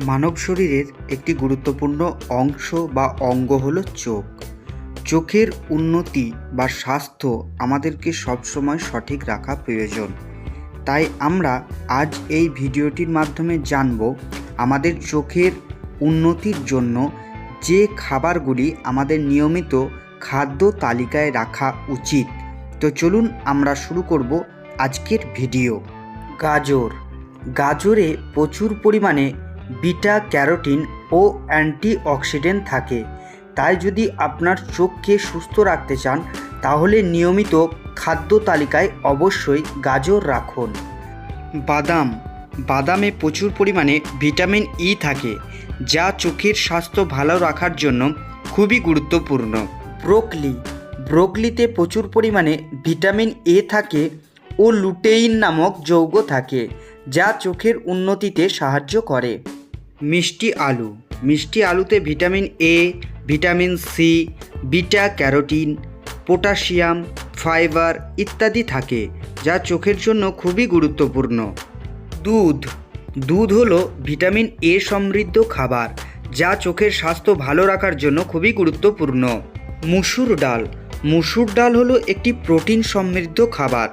মানব শরীরের একটি গুরুত্বপূর্ণ অংশ বা অঙ্গ হলো চোখ। চোখের উন্নতি বা স্বাস্থ্য আমাদেরকে সবসময় সঠিক রাখা প্রয়োজন। তাই আমরা আজ এই ভিডিওটির মাধ্যমে জানব আমাদের চোখের উন্নতির জন্য যে খাবারগুলি আমাদের নিয়মিত খাদ্য তালিকায় রাখা উচিত। তো চলুন আমরা শুরু করব আজকের ভিডিও। গাজর। গাজরে প্রচুর পরিমাণে বিটা ক্যারোটিন ও অ্যান্টিঅক্সিডেন্ট থাকে। তাই যদি আপনার চোখকে সুস্থ রাখতে চান, তাহলে নিয়মিত খাদ্য তালিকায় অবশ্যই গাজর রাখুন। বাদাম। বাদামে প্রচুর পরিমাণে ভিটামিন ই থাকে, যা চোখের স্বাস্থ্য ভালো রাখার জন্য খুবই গুরুত্বপূর্ণ। ব্রোকলি। ব্রোকলিতে প্রচুর পরিমাণে ভিটামিন এ থাকে ও লুটেইন নামক যৌগ থাকে, যা চোখের উন্নতিতে সাহায্য করে। মিষ্টি আলু। মিষ্টি আলুতে vitamin A vitamin C beta carotene, potassium, fibre ইত্যাদি থাকে, যা চোখের জন্য খুবই গুরুত্বপূর্ণ। দুধ। দুধ হলো ভিটামিন এ সমৃদ্ধ খাবার, যা চোখের স্বাস্থ্য ভালো রাখার জন্য খুবই গুরুত্বপূর্ণ। মুসুর ডাল। মুসুর ডাল হলো একটি প্রোটিন সমৃদ্ধ খাবার,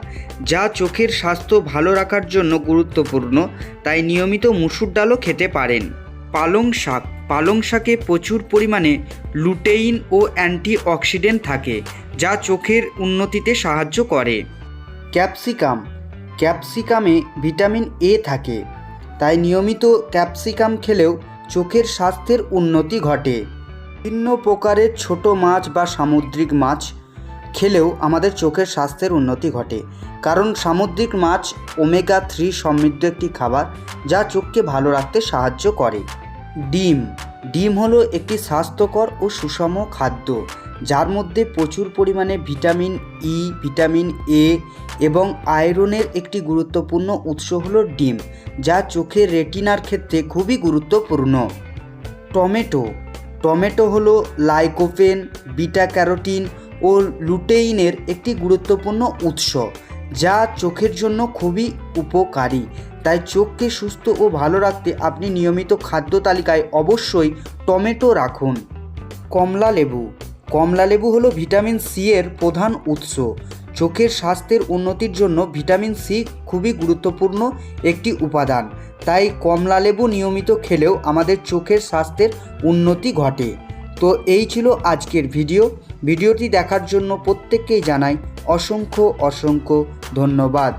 যা চোখের স্বাস্থ্য ভালো রাখার জন্য গুরুত্বপূর্ণ, তাই নিয়মিত মুসুর ডালও খেতে পারেন। পালং শাক, পালং শাকে প্রচুর পরিমাণে লুটেইন ও অ্যান্টিঅক্সিডেন্ট থাকে, যা চোখের উন্নতিতে সাহায্য করে। ক্যাপসিকাম, ক্যাপসিকামে ভিটামিন এ থাকে, তাই নিয়মিত ক্যাপসিকাম খেলেও চোখের স্বাস্থ্যের উন্নতি ঘটে। বিভিন্ন প্রকারের ছোট মাছ বা সামুদ্রিক মাছ খেলেও আমাদের চোখের স্বাস্থ্যের উন্নতি ঘটে। কারণ সামুদ্রিক মাছ ওমেগা থ্রি সমৃদ্ধ একটি খাবার যা চোখকে ভালো রাখতে সাহায্য করে। ডিম। ডিম হলো একটি স্বাস্থ্যকর ও সুষম খাদ্য, যার মধ্যে প্রচুর পরিমাণে ভিটামিন ই, ভিটামিন এ এবং আয়রনের একটি গুরুত্বপূর্ণ উৎস হলো ডিম, যা চোখের রেটিনার ক্ষেত্রে খুবই গুরুত্বপূর্ণ। টমেটো। টমেটো হলো লাইকোপেন বিটা ক্যারোটিন ও লুটেইনের একটি গুরুত্বপূর্ণ উৎস, যা চোখের জন্য খুবই উপকারী। তাই চোখকে সুস্থ ও ভালো রাখতে আপনি নিয়মিত খাদ্য তালিকায় অবশ্যই টমেটো রাখুন। কমলা লেবু। কমলা লেবু হলো ভিটামিন সি এর প্রধান উৎস। চোখের স্বাস্থ্যের উন্নতির জন্য ভিটামিন সি খুবই গুরুত্বপূর্ণ একটি উপাদান। তাই কমলা লেবু নিয়মিত খেলেও আমাদের চোখের স্বাস্থ্যের উন্নতি ঘটে। তো এই ছিল আজকের ভিডিও। ভিডিওটি দেখার জন্য প্রত্যেককেই জানাই অসংখ্য অসংখ্য ধন্যবাদ।